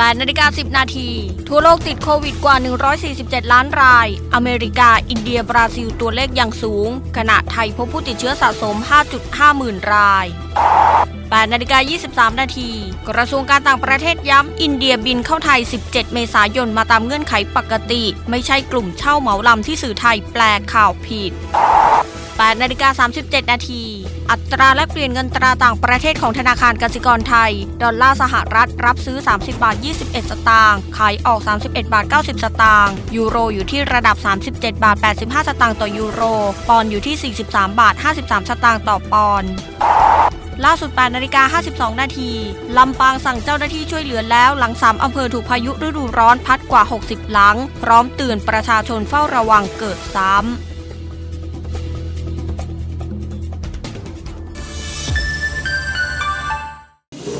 8นาฬิกา10 นาที ทั่วโลกติดโควิดกว่า 147 ล้านราย อเมริกา อินเดีย บราซิล ตัวเลขอย่างสูง ขณะไทยพบผู้ติดเชื้อสะสม 5.5 หมื่นราย8นาฬิกา23 นาที กระทรวงการต่างประเทศย้ำ อินเดียบินเข้าไทย 17 เมษายน มาตามเงื่อนไขปกติ ไม่ใช่กลุ่มเช่าเหมาลำที่สื่อไทยแปลข่าวผิด 8นาฬิกา37 นาที อัตราแลกเปลี่ยนเงินตราต่างประเทศของธนาคารกสิกรไทย ดอลลาร์สหรัฐรับซื้อ 30 บาท 21 สตางค์ ขายออก 31 บาท 90 สตางค์ ยูโรอยู่ที่ระดับ 37 บาท 85 สตางค์ต่อยูโร ปอนด์อยู่ที่ 43 บาท 53 สตางค์ต่อปอนด์ล่าสุด8นาฬิกา52 นาที ลำปางสั่งเจ้าหน้าที่ช่วยเหลือแล้วหลัง3อำเภอถูกพายุฤดูร้อนพัดกว่า 60 หลัง พร้อมเตือนประชาชนเฝ้าระวังเกิดซ้ำ